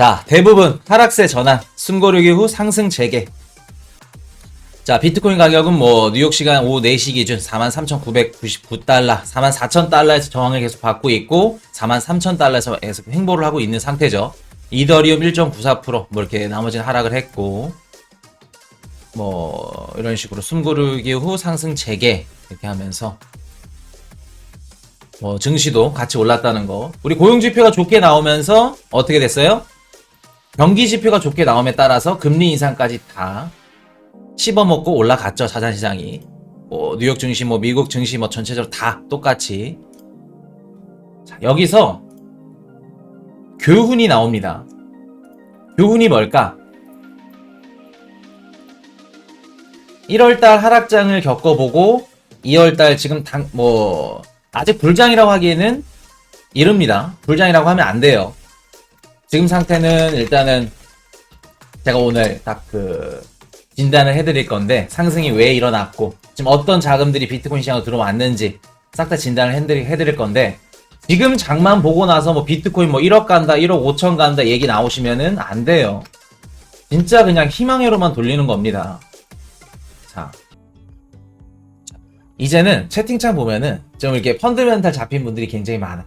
자, 대부분 하락세 전환, 숨고르기 후 상승 재개. 자, 비트코인 가격은 뭐 뉴욕 시간 오후 4시 기준 43,999달러, 44,000달러에서 저항을 계속 받고 있고 43,000달러에서 계속 횡보를 하고 있는 상태죠. 이더리움 1.94%, 뭐 이렇게 나머지는 하락을 했고 뭐 이런 식으로 숨고르기 후 상승 재개 이렇게 하면서 뭐 증시도 같이 올랐다는 거. 우리 고용 지표가 좋게 나오면서 어떻게 됐어요? 경기 지표가 좋게 나옴에 따라서 금리 인상까지 다 씹어먹고 올라갔죠 자산 시장이. 뭐 뉴욕 증시, 뭐 미국 증시, 뭐 전체적으로 다 똑같이. 자, 여기서 교훈이 나옵니다. 교훈이 뭘까? 1월달 하락장을 겪어보고 2월달 지금 당, 뭐, 아직 불장이라고 하기에는 이릅니다. 불장이라고 하면 안 돼요. 지금 상태는 일단은 제가 오늘 딱 그 진단을 해드릴 건데 상승이 왜 일어났고 지금 어떤 자금들이 비트코인 시장으로 들어왔는지 싹 다 진단을 해드릴, 해드릴 건데 지금 장만 보고 나서 뭐 비트코인 뭐 1억 간다 1억 5천 간다 얘기 나오시면은 안 돼요. 진짜 그냥 희망회로만 돌리는 겁니다. 자. 이제는 채팅창 보면은 좀 이렇게 펀드멘탈 잡힌 분들이 굉장히 많아.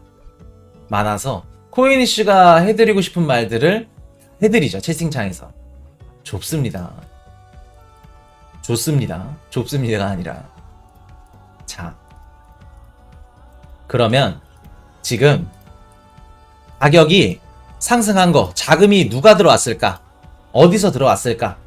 많아서 코인이슈가 해드리고 싶은 말들을 해드리죠. 채팅창에서. 좁습니다. 좋습니다. 좁습니다가 아니라. 자. 그러면 지금 가격이 상승한 거 자금이 누가 들어왔을까? 어디서 들어왔을까?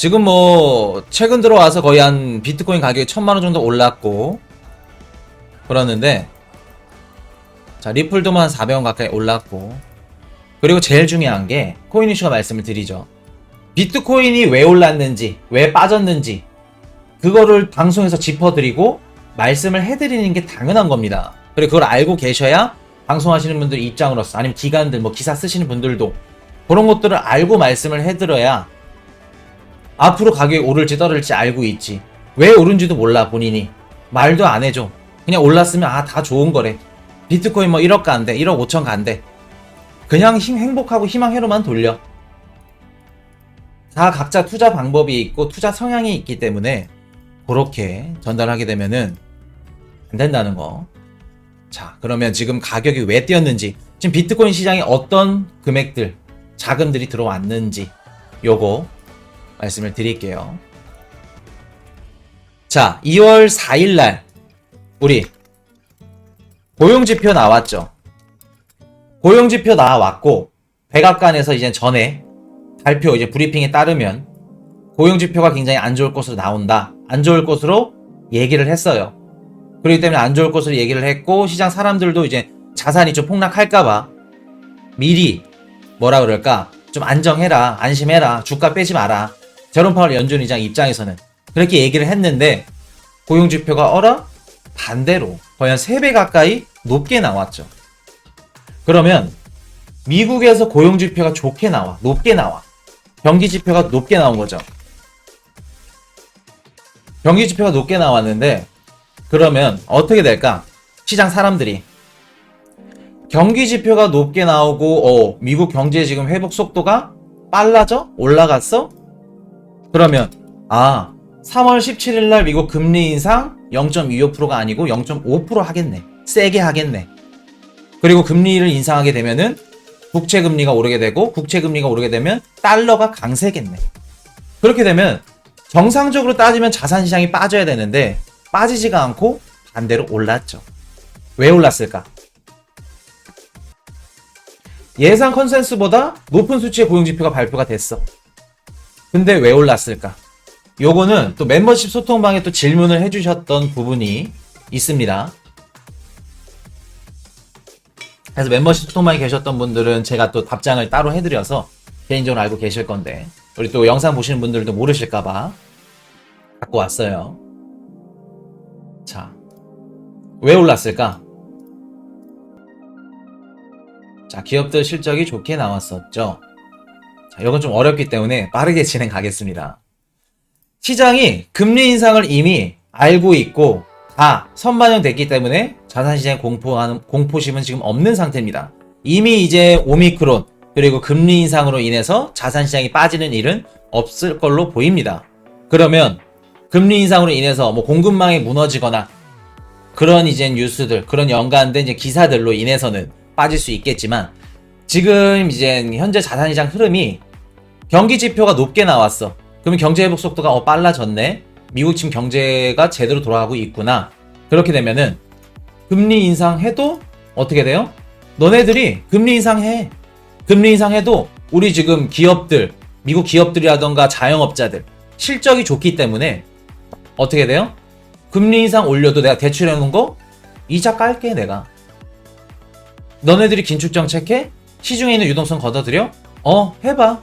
지금 뭐 최근 들어와서 거의 한 비트코인 가격이 천만 원 정도 올랐고 그러는데 자 리플도 한 400원 가까이 올랐고 그리고 제일 중요한 게 코인 이슈가 말씀을 드리죠. 비트코인이 왜 올랐는지 왜 빠졌는지 그거를 방송에서 짚어드리고 말씀을 해드리는 게 당연한 겁니다. 그리고 그걸 알고 계셔야 방송하시는 분들 입장으로서 아니면 기관들 뭐 기사 쓰시는 분들도 그런 것들을 알고 말씀을 해드려야 앞으로 가격이 오를지 떨어질지 알고 있지. 왜 오른지도 몰라 본인이. 말도 안 해줘. 그냥 올랐으면 아 다 좋은 거래. 비트코인 뭐 1억 간대. 1억 5천 간대. 그냥 힘, 행복하고 희망회로만 돌려. 다 각자 투자 방법이 있고 투자 성향이 있기 때문에 그렇게 전달하게 되면은 안 된다는 거. 자, 그러면 지금 가격이 왜 뛰었는지, 지금 비트코인 시장에 어떤 금액들, 자금들이 들어왔는지, 요거 말씀을 드릴게요. 자, 2월 4일 날 우리 고용 지표 나왔죠. 고용 지표 나왔고 백악관에서 이제 전에 발표 이제 브리핑에 따르면 고용 지표가 굉장히 안 좋을 것으로 나온다. 안 좋을 것으로 얘기를 했어요. 그렇기 때문에 안 좋을 것으로 얘기를 했고 시장 사람들도 이제 자산이 좀 폭락할까봐 미리 뭐라 그럴까 좀 안정해라 안심해라 주가 빼지 마라 제롬 파월 연준 의장 입장에서는 그렇게 얘기를 했는데 고용 지표가 어라 반대로 거의 한 3배 가까이 높게 나왔죠. 그러면 미국에서 고용 지표가 좋게 나와 높게 나와 경기 지표가 높게 나온 거죠. 경기 지표가 높게 나왔는데 그러면 어떻게 될까? 시장 사람들이 경기 지표가 높게 나오고 어, 미국 경제 지금 회복 속도가 빨라져? 올라갔어? 그러면 아 3월 17일 날 미국 금리 인상 0.25%가 아니고 0.5% 하겠네. 세게 하겠네. 그리고 금리를 인상하게 되면은 국채 금리가 오르게 되고 국채 금리가 오르게 되면 달러가 강세겠네. 그렇게 되면 정상적으로 따지면 자산 시장이 빠져야 되는데 빠지지가 않고 반대로 올랐죠. 왜 올랐을까? 예상 컨센스보다 높은 수치의 고용 지표가 발표가 됐어. 근데 왜 올랐을까? 요거는 또 멤버십 소통방에 또 질문을 해주셨던 부분이 있습니다. 그래서 멤버십 소통방에 계셨던 분들은 제가 또 답장을 따로 해드려서 개인적으로 알고 계실 건데 우리 또 영상 보시는 분들도 모르실까봐 갖고 왔어요. 자, 왜 올랐을까? 자, 기업들 실적이 좋게 나왔었죠. 자, 이건 좀 어렵기 때문에 빠르게 진행하겠습니다. 시장이 금리 인상을 이미 알고 있고 다 선반영됐기 때문에 자산시장에 공포하는, 공포심은 지금 없는 상태입니다. 이미 이제 오미크론 그리고 금리 인상으로 인해서 자산시장이 빠지는 일은 없을 걸로 보입니다. 그러면 금리 인상으로 인해서 뭐 공급망이 무너지거나 그런 이제 뉴스들, 그런 연관된 이제 기사들로 인해서는 빠질 수 있겠지만 지금 이제 현재 자산시장 흐름이 경기 지표가 높게 나왔어. 그러면 경제 회복 속도가 어 빨라졌네. 미국 지금 경제가 제대로 돌아가고 있구나. 그렇게 되면은 금리 인상해도 어떻게 돼요? 너네들이 금리 인상해. 금리 인상해도 우리 지금 기업들, 미국 기업들이라던가 자영업자들 실적이 좋기 때문에 어떻게 돼요? 금리 인상 올려도 내가 대출해 놓은 거 이자 깔게 내가. 너네들이 긴축 정책해? 시중에 있는 유동성 걷어들여? 어, 해봐.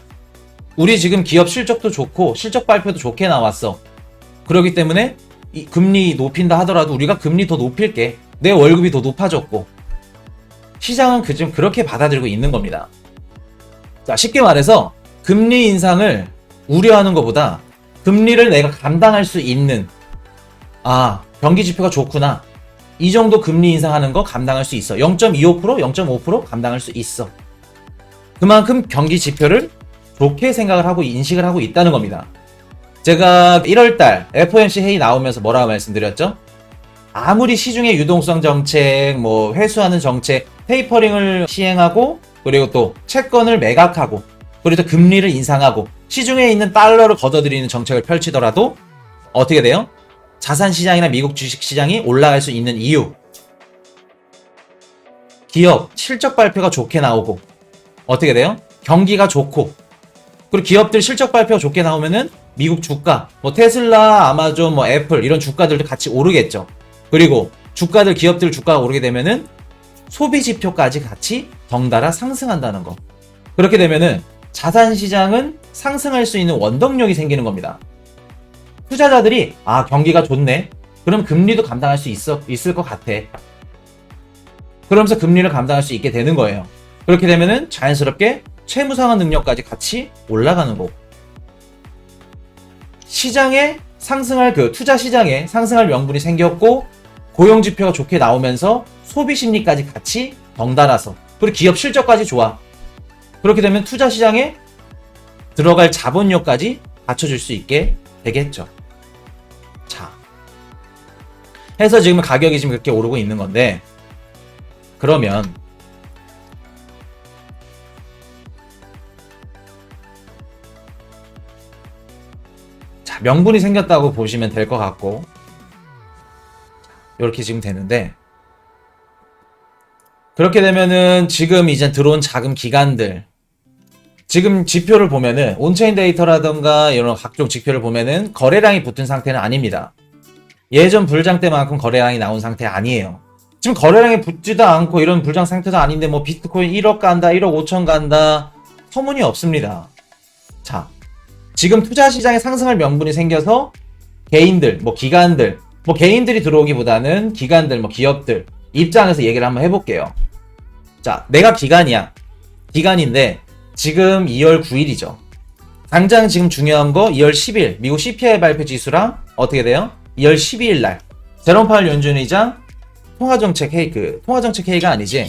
우리 지금 기업 실적도 좋고 실적 발표도 좋게 나왔어. 그렇기 때문에 이 금리 높인다 하더라도 우리가 금리 더 높일게. 내 월급이 더 높아졌고. 시장은 그좀 그렇게 받아들이고 있는 겁니다. 자, 쉽게 말해서 금리 인상을 우려하는 것보다 금리를 내가 감당할 수 있는 아, 경기 지표가 좋구나. 이 정도 금리 인상하는 거 감당할 수 있어. 0.25%, 0.5% 감당할 수 있어. 그만큼 경기 지표를 좋게 생각을 하고 인식을 하고 있다는 겁니다. 제가 1월달 FOMC 회의 나오면서 뭐라고 말씀드렸죠? 아무리 시중의 유동성 정책, 뭐 회수하는 정책, 테이퍼링을 시행하고 그리고 또 채권을 매각하고 그리고 또 금리를 인상하고 시중에 있는 달러를 걷어들이는 정책을 펼치더라도 어떻게 돼요? 자산 시장이나 미국 주식 시장이 올라갈 수 있는 이유. 기업 실적 발표가 좋게 나오고 어떻게 돼요? 경기가 좋고 그리고 기업들 실적 발표가 좋게 나오면은 미국 주가, 뭐 테슬라, 아마존, 뭐 애플 이런 주가들도 같이 오르겠죠. 그리고 주가들 기업들 주가가 오르게 되면은 소비 지표까지 같이 덩달아 상승한다는 거. 그렇게 되면은 자산 시장은 상승할 수 있는 원동력이 생기는 겁니다. 투자자들이 아 경기가 좋네. 그럼 금리도 감당할 수 있어 있을 것 같아. 그러면서 금리를 감당할 수 있게 되는 거예요. 그렇게 되면은 자연스럽게 채무 상환 능력까지 같이 올라가는 거고. 시장에 상승할 그 투자 시장에 상승할 명분이 생겼고 고용 지표가 좋게 나오면서 소비 심리까지 같이 덩달아서 그리고 기업 실적까지 좋아. 그렇게 되면 투자 시장에 들어갈 자본력까지 받쳐줄 수 있게 되겠죠. 자. 해서 지금 가격이 지금 그렇게 오르고 있는 건데 그러면 명분이 생겼다고 보시면 될 것 같고 이렇게 지금 되는데 그렇게 되면은 지금 이제 들어온 자금 기관들 지금 지표를 보면은 온체인 데이터라던가 이런 각종 지표를 보면은 거래량이 붙은 상태는 아닙니다. 예전 불장 때만큼 거래량이 나온 상태 아니에요. 지금 거래량이 붙지도 않고 이런 불장 상태도 아닌데 뭐 비트코인 1억 간다, 1억 5천 간다 터무니 없습니다. 자, 지금 투자 시장에 상승할 명분이 생겨서 개인들, 뭐 기관들, 뭐 개인들이 들어오기보다는 기관들, 뭐 기업들 입장에서 얘기를 한번 해볼게요. 자, 내가 기관이야. 기관인데 지금 2월 9일이죠. 당장 지금 중요한 거 2월 10일 미국 CPI 발표 지수랑 어떻게 돼요? 2월 12일 날 제롬 파월 연준 의장 통화정책 회의 그 통화정책 회의가 아니지.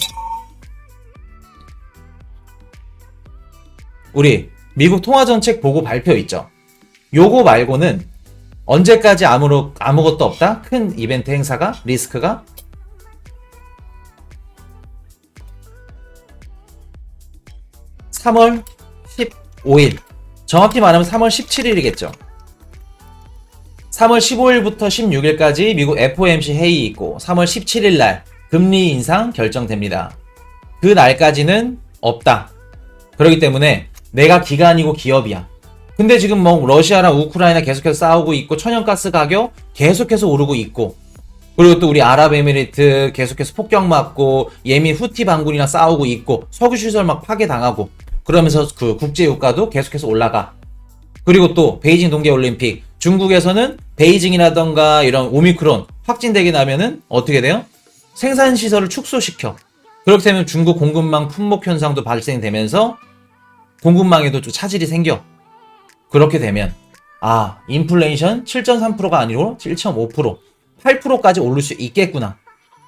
우리 미국 통화정책 보고 발표 있죠. 요거 말고는 언제까지 아무로, 아무것도 없다? 큰 이벤트 행사가? 리스크가? 삼월 15일. 정확히 말하면 3월 17일이겠죠. 3월 15일부터 16일까지 미국 FOMC 회의 있고 3월 17일 날 금리 인상 결정됩니다. 그 날까지는 없다. 그렇기 때문에 내가 기관이고 기업이야. 근데 지금 뭐 러시아랑 우크라이나 계속해서 싸우고 있고 천연가스 가격 계속해서 오르고 있고 그리고 또 우리 아랍에미리트 계속해서 폭격 맞고 예민 후티 반군이랑 싸우고 있고 석유 시설 막 파괴 당하고 그러면서 그 국제 유가도 계속해서 올라가. 그리고 또 베이징 동계 올림픽 중국에서는 베이징이라던가 이런 오미크론 확진되게 나면은 어떻게 돼요? 생산 시설을 축소시켜. 그렇게 되면 중국 공급망 품목 현상도 발생되면서 공급망에도 좀 차질이 생겨. 그렇게 되면 아 인플레이션 7.3%가 아니고 7.5% 8%까지 오를 수 있겠구나.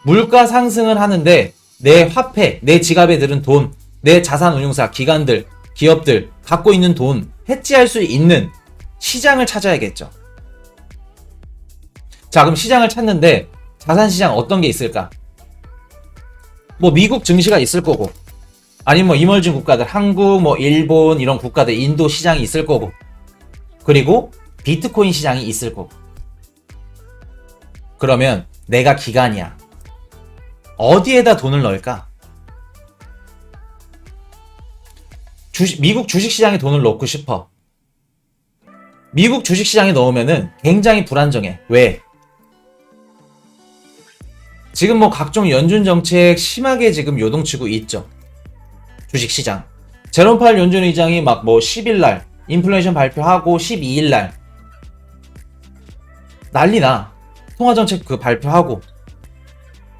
물가 상승을 하는데 내 화폐, 내 지갑에 들은 돈, 내 자산 운용사, 기관들, 기업들 갖고 있는 돈 해지할 수 있는 시장을 찾아야겠죠. 자, 그럼 시장을 찾는데 자산 시장 어떤 게 있을까? 뭐 미국 증시가 있을 거고 아니면 뭐 이멀진 국가들 한국 뭐 일본 이런 국가들 인도 시장이 있을 거고 그리고 비트코인 시장이 있을 거고 그러면 내가 기관이야 어디에다 돈을 넣을까? 주식, 미국 주식시장에 돈을 넣고 싶어. 미국 주식시장에 넣으면은 굉장히 불안정해. 왜? 지금 뭐 각종 연준 정책 심하게 지금 요동치고 있죠. 주식시장. 제롬 파일 연준 의장이 막 뭐 10일날 인플레이션 발표하고 12일날 난리나. 통화정책 그 발표하고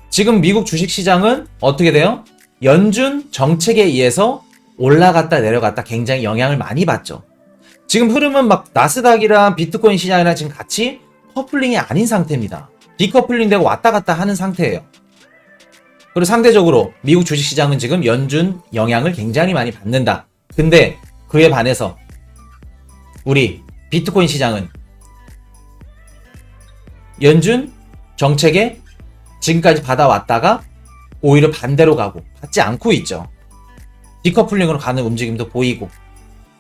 지금 미국 주식시장은 어떻게 돼요? 연준 정책에 의해서 올라갔다 내려갔다 굉장히 영향을 많이 받죠. 지금 흐름은 막 나스닥이랑 비트코인 시장이랑 지금 같이 커플링이 아닌 상태입니다. 디커플링 되고 왔다 갔다 하는 상태예요. 그리고 상대적으로 미국 주식시장은 지금 연준 영향을 굉장히 많이 받는다. 근데 그에 반해서 우리 비트코인 시장은 연준 정책에 지금까지 받아왔다가 오히려 반대로 가고 받지 않고 있죠. 디커플링으로 가는 움직임도 보이고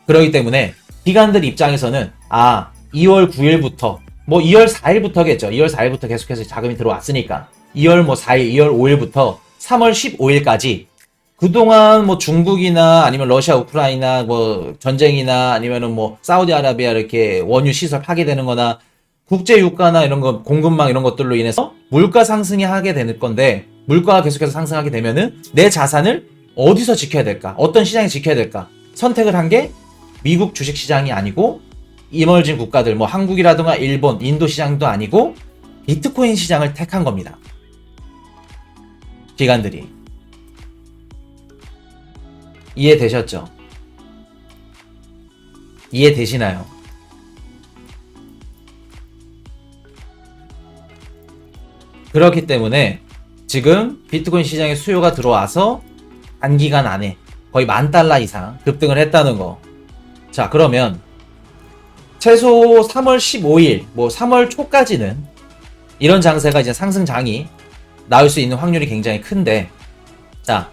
그러기 때문에 기관들 입장에서는 아 2월 9일부터 뭐 2월 4일부터겠죠. 2월 4일부터 계속해서 자금이 들어왔으니까 2월 뭐 4일, 2월 5일부터 3월 15일까지 그동안 뭐 중국이나 아니면 러시아, 우크라이나 뭐 전쟁이나 아니면은 뭐 사우디아라비아 이렇게 원유 시설 파괴되는 거나 국제 유가나 이런 거 공급망 이런 것들로 인해서 물가 상승이 하게 되는 건데 물가가 계속해서 상승하게 되면은 내 자산을 어디서 지켜야 될까? 어떤 시장에 지켜야 될까? 선택을 한 게 미국 주식 시장이 아니고 이멀진 국가들 뭐 한국이라든가 일본, 인도 시장도 아니고 비트코인 시장을 택한 겁니다. 기관들이 이해되셨죠? 이해되시나요? 그렇기 때문에 지금 비트코인 시장에 수요가 들어와서 단기간 안에 거의 만 달러 이상 급등을 했다는 거. 자, 그러면 최소 3월 15일, 뭐 3월 초까지는 이런 장세가 이제 상승장이 나올 수 있는 확률이 굉장히 큰데, 자,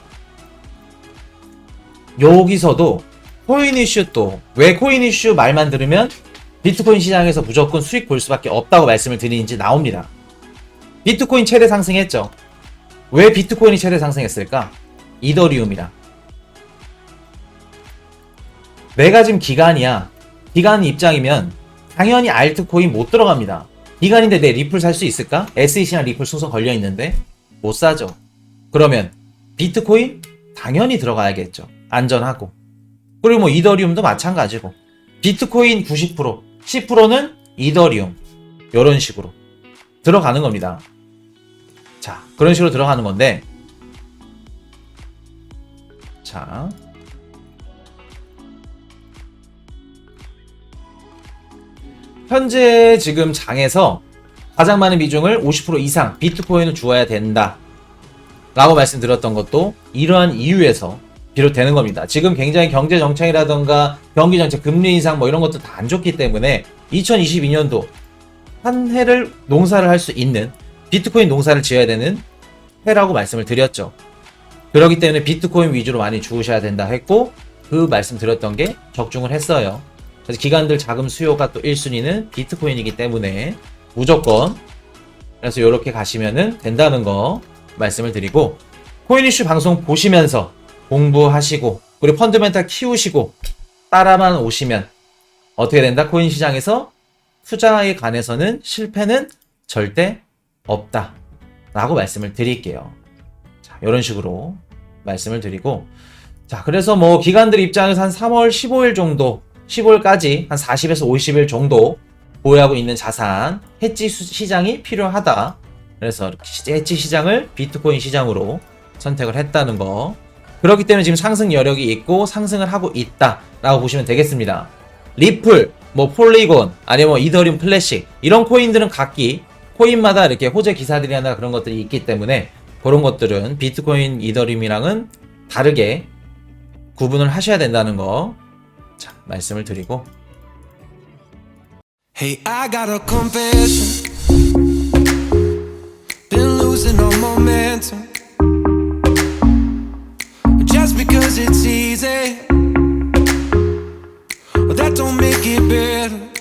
여기서도 코인 이슈 또, 왜 코인 이슈 말만 들으면 비트코인 시장에서 무조건 수익 볼 수밖에 없다고 말씀을 드리는지 나옵니다. 비트코인 최대 상승했죠. 왜 비트코인이 최대 상승했을까? 이더리움이라. 내가 지금 기간이야. 기간 입장이면 당연히 알트코인 못 들어갑니다. 기간인데 내 리플 살 수 있을까? SEC랑 리플 순서 걸려 있는데 못 사죠. 그러면 비트코인 당연히 들어가야겠죠. 안전하고. 그리고 뭐 이더리움도 마찬가지고. 비트코인 90%, 10%는 이더리움. 이런 식으로 들어가는 겁니다. 자, 그런 식으로 들어가는 건데 자. 현재 지금 장에서 가장 많은 비중을 50% 이상 비트코인을 주어야 된다. 라고 말씀드렸던 것도 이러한 이유에서 비롯되는 겁니다. 지금 굉장히 경제 정책이라던가 경기 정책, 금리 인상 뭐 이런 것도 다 안 좋기 때문에 2022년도 한 해를 농사를 할 수 있는 비트코인 농사를 지어야 되는 해라고 말씀을 드렸죠. 그렇기 때문에 비트코인 위주로 많이 주우셔야 된다 했고 그 말씀 드렸던 게 적중을 했어요. 그래서 기관들 자금 수요가 또 1순위는 비트코인이기 때문에 무조건 그래서 이렇게 가시면은 된다는 거 말씀을 드리고 코인 이슈 방송 보시면서 공부하시고 그리고 펀드멘탈 키우시고 따라만 오시면 어떻게 된다? 코인 시장에서 투자에 관해서는 실패는 절대 없다. 라고 말씀을 드릴게요. 자, 이런 식으로 말씀을 드리고 자, 그래서 뭐 기관들 입장에서 한 3월 15일 정도, 15일까지 한 40에서 50일 정도 보유하고 있는 자산 해지 시장이 필요하다. 그래서 해지 시장을 비트코인 시장으로 선택을 했다는 거. 그렇기 때문에 지금 상승 여력이 있고 상승을 하고 있다라고 보시면 되겠습니다. 리플, 뭐 폴리곤, 아니면 뭐 이더리움 플래시 이런 코인들은 각기 코인마다 이렇게 호재 기사들이나 그런 것들이 있기 때문에 그런 것들은 비트코인, 이더리움이랑은 다르게 구분을 하셔야 된다는 거. 자, 말씀을 드리고 Hey, I got a confession. Been losing all momentum. Just because it's easy, that don't make it better.